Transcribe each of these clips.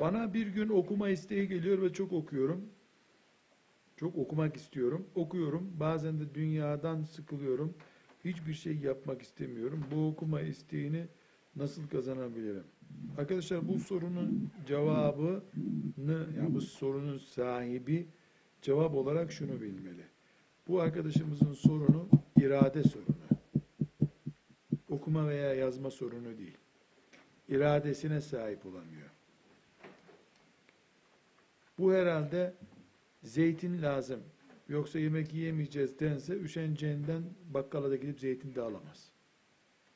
Bana bir gün okuma isteği geliyor ve çok okuyorum. Çok okumak istiyorum. Okuyorum. Bazen de dünyadan sıkılıyorum. Hiçbir şey yapmak istemiyorum. Bu okuma isteğini nasıl kazanabilirim? Arkadaşlar bu sorunun cevabını, yani bu sorunun sahibi cevap olarak şunu bilmeli. Bu arkadaşımızın sorunu irade sorunu. Okuma veya yazma sorunu değil. İradesine sahip olamıyor. Bu herhalde zeytin lazım. Yoksa yemek yiyemeyeceğiz dense üşeneceğinden bakkala da gidip zeytin de alamaz.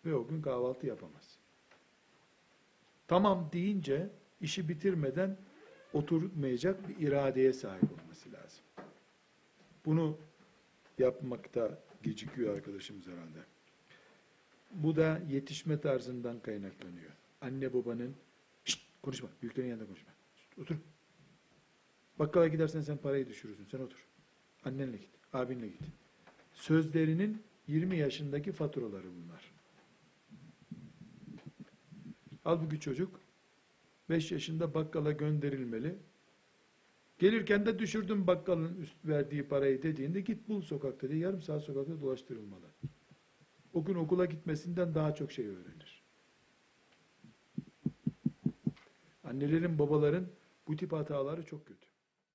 Ve o gün kahvaltı yapamaz. Tamam deyince işi bitirmeden oturtmayacak bir iradeye sahip olması lazım. Bunu yapmakta gecikiyor arkadaşımız herhalde. Bu da yetişme tarzından kaynaklanıyor. Anne babanın konuşma, büyüklerin yanında konuşma. Otur. Bakkala gidersen sen parayı düşürürsün. Sen otur. Annenle git, abinle git. Sözlerinin 20 yaşındaki faturaları bunlar. Halbuki çocuk 5 yaşında bakkala gönderilmeli. Gelirken de düşürdüm bakkalın üst verdiği parayı dediğinde git bul sokakta diye yarım saat sokakta dolaştırılmalı. O gün okula gitmesinden daha çok şey öğrenir. Annelerin, babaların bu tip hataları çok kötü.